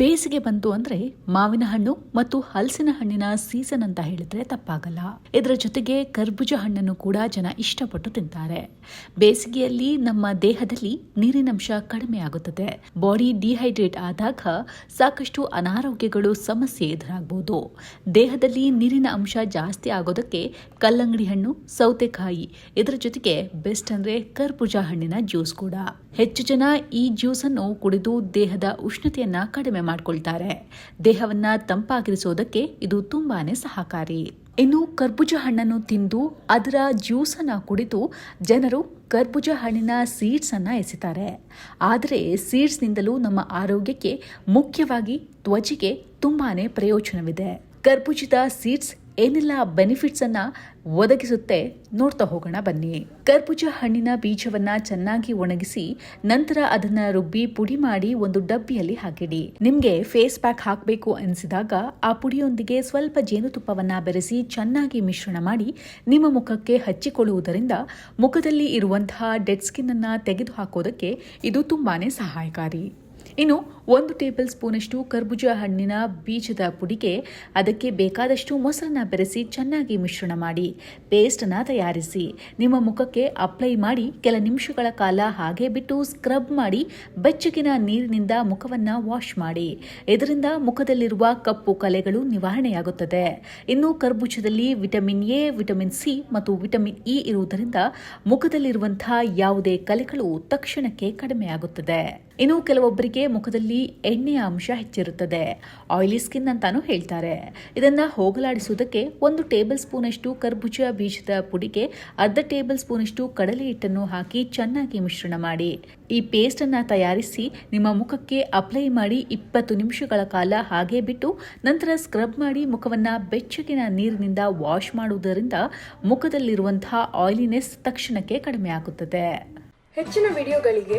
ಬೇಸಿಗೆ ಬಂತು ಅಂದ್ರೆ ಮಾವಿನ ಹಣ್ಣು ಮತ್ತು ಹಲಸಿನ ಹಣ್ಣಿನ ಸೀಸನ್ ಅಂತ ಹೇಳಿದ್ರೆ ತಪ್ಪಾಗಲ್ಲ. ಇದರ ಜೊತೆಗೆ ಕರ್ಬೂಜ ಹಣ್ಣನ್ನು ಕೂಡ ಜನ ಇಷ್ಟಪಟ್ಟು ತಿಂತಾರೆ. ಬೇಸಿಗೆಯಲ್ಲಿ ನಮ್ಮ ದೇಹದಲ್ಲಿ ನೀರಿನಂಶ ಕಡಿಮೆ ಆಗುತ್ತದೆ. ಬಾಡಿ ಡಿಹೈಡ್ರೇಟ್ ಆದಾಗ ಸಾಕಷ್ಟು ಅನಾರೋಗ್ಯಗಳು ಸಮಸ್ಯೆ ಎದುರಾಗಬಹುದು ದೇಹದಲ್ಲಿ ನೀರಿನ ಅಂಶ ಜಾಸ್ತಿ ಆಗೋದಕ್ಕೆ ಕಲ್ಲಂಗಡಿ ಹಣ್ಣು, ಸೌತೆಕಾಯಿ, ಇದರ ಜೊತೆಗೆ ಬೆಸ್ಟ್ ಅಂದ್ರೆ ಕರ್ಬುಜ ಹಣ್ಣಿನ ಜ್ಯೂಸ್ ಕೂಡ. ಹೆಚ್ಚು ಜನ ಈ ಜ್ಯೂಸ್ ಅನ್ನು ಕುಡಿದು ದೇಹದ ಉಷ್ಣತೆಯನ್ನ ಕಡಿಮೆ ಮಾಡಿಕೊಳ್ತಾರೆ. ದೇಹವನ್ನ ತಂಪಾಗಿರಿಸೋದಕ್ಕೆ ಇದು ತುಂಬಾನೇ ಸಹಕಾರಿ. ಇನ್ನು ಕರ್ಬೂಜ ಹಣ್ಣನ್ನು ತಿಂದು ಅದರ ಜ್ಯೂಸ್ ಅನ್ನ ಕುಡಿದು ಜನರು ಕರ್ಬೂಜ ಹಣ್ಣಿನ ಸೀಡ್ಸ್ ಅನ್ನ ಎಸಿತಾರೆ. ಆದರೆ ಸೀಡ್ಸ್ನಿಂದಲೂ ನಮ್ಮ ಆರೋಗ್ಯಕ್ಕೆ ಮುಖ್ಯವಾಗಿ ತ್ವಚೆಗೆ ತುಂಬಾನೇ ಪ್ರಯೋಜನವಿದೆ. ಕರ್ಬುಜದ ಸೀಡ್ಸ್ ಏನೆಲ್ಲ ಬೆನಿಫಿಟ್ಸನ್ನು ಒದಗಿಸುತ್ತೆ ನೋಡ್ತಾ ಹೋಗೋಣ ಬನ್ನಿ. ಕರ್ಬೂಜ ಹಣ್ಣಿನ ಬೀಜವನ್ನ ಚೆನ್ನಾಗಿ ಒಣಗಿಸಿ ನಂತರ ಅದನ್ನ ರುಬ್ಬಿ ಪುಡಿ ಮಾಡಿ ಒಂದು ಡಬ್ಬಿಯಲ್ಲಿ ಹಾಕಿಡಿ. ನಿಮಗೆ ಫೇಸ್ ಪ್ಯಾಕ್ ಹಾಕಬೇಕು ಅನಿಸಿದಾಗ ಆ ಪುಡಿಯೊಂದಿಗೆ ಸ್ವಲ್ಪ ಜೇನುತುಪ್ಪವನ್ನ ಬೆರೆಸಿ ಚೆನ್ನಾಗಿ ಮಿಶ್ರಣ ಮಾಡಿ ನಿಮ್ಮ ಮುಖಕ್ಕೆ ಹಚ್ಚಿಕೊಳ್ಳುವುದರಿಂದ ಮುಖದಲ್ಲಿ ಇರುವಂತಹ ಡೆಡ್ ತೆಗೆದು ಹಾಕೋದಕ್ಕೆ ಇದು ತುಂಬಾನೇ ಸಹಾಯಕಾರಿ. ಇನ್ನು ಒಂದು ಟೇಬಲ್ ಸ್ಪೂನಷ್ಟು ಕರ್ಬೂಜ ಹಣ್ಣಿನ ಬೀಜದ ಪುಡಿಗೆ ಅದಕ್ಕೆ ಬೇಕಾದಷ್ಟು ಮೊಸರನ್ನ ಬೆರೆಸಿ ಚೆನ್ನಾಗಿ ಮಿಶ್ರಣ ಮಾಡಿ, ಪೇಸ್ಟನ್ನು ತಯಾರಿಸಿ. ನಿಮ್ಮ ಮುಖಕ್ಕೆ ಅಪ್ಲೈ ಮಾಡಿ, ಕೆಲ ನಿಮಿಷಗಳ ಕಾಲ ಹಾಗೆ ಬಿಟ್ಟು ಸ್ಕ್ರಬ್ ಮಾಡಿ, ಬೆಚ್ಚಗಿನ ನೀರಿನಿಂದ ಮುಖವನ್ನು ವಾಶ್ ಮಾಡಿ. ಇದರಿಂದ ಮುಖದಲ್ಲಿರುವ ಕಪ್ಪು ಕಲೆಗಳು ನಿವಾರಣೆಯಾಗುತ್ತದೆ. ಇನ್ನು ಕರ್ಬೂಜದಲ್ಲಿ ವಿಟಮಿನ್ ಎ, ವಿಟಮಿನ್ ಸಿ ಮತ್ತು ವಿಟಮಿನ್ ಇ ಇರುವುದರಿಂದ ಮುಖದಲ್ಲಿರುವಂತಹ ಯಾವುದೇ ಕಲೆಗಳು ತಕ್ಷಣಕ್ಕೆ ಕಡಿಮೆಯಾಗುತ್ತದೆ. ಇನ್ನು ಕೆಲವೊಬ್ಬರಿಗೆ ಮುಖದಲ್ಲಿ ಎಣ್ಣೆಯ ಅಂಶ ಹೆಚ್ಚಿರುತ್ತದೆ. ಆಯಿಲಿ ಸ್ಕಿನ್ ಅಂತಾನೂ ಹೇಳ್ತಾರೆ. ಇದನ್ನ ಹೋಗಲಾಡಿಸುವುದಕ್ಕೆ ಒಂದು ಟೇಬಲ್ ಸ್ಪೂನ್ ಅಷ್ಟು ಕರ್ಬೂಜ ಬೀಜದ ಪುಡಿಗೆ ಅರ್ಧ ಟೇಬಲ್ ಸ್ಪೂನ್ ಅಷ್ಟು ಕಡಲೆ ಹಿಟ್ಟನ್ನು ಹಾಕಿ ಚೆನ್ನಾಗಿ ಮಿಶ್ರಣ ಮಾಡಿ. ಈ ಪೇಸ್ಟ್ ಅನ್ನ ತಯಾರಿಸಿ ನಿಮ್ಮ ಮುಖಕ್ಕೆ ಅಪ್ಲೈ ಮಾಡಿ ಇಪ್ಪತ್ತು ನಿಮಿಷಗಳ ಕಾಲ ಹಾಗೆ ಬಿಟ್ಟು ನಂತರ ಸ್ಕ್ರಬ್ ಮಾಡಿ ಮುಖವನ್ನು ಬೆಚ್ಚಗಿನ ನೀರಿನಿಂದ ವಾಶ್ ಮಾಡುವುದರಿಂದ ಮುಖದಲ್ಲಿರುವಂತಹ ಆಯಿಲಿನೆಸ್ ತಕ್ಷಣಕ್ಕೆ ಕಡಿಮೆ ಆಗುತ್ತದೆ. ಹೆಚ್ಚಿನ ವಿಡಿಯೋಗಳಿಗೆ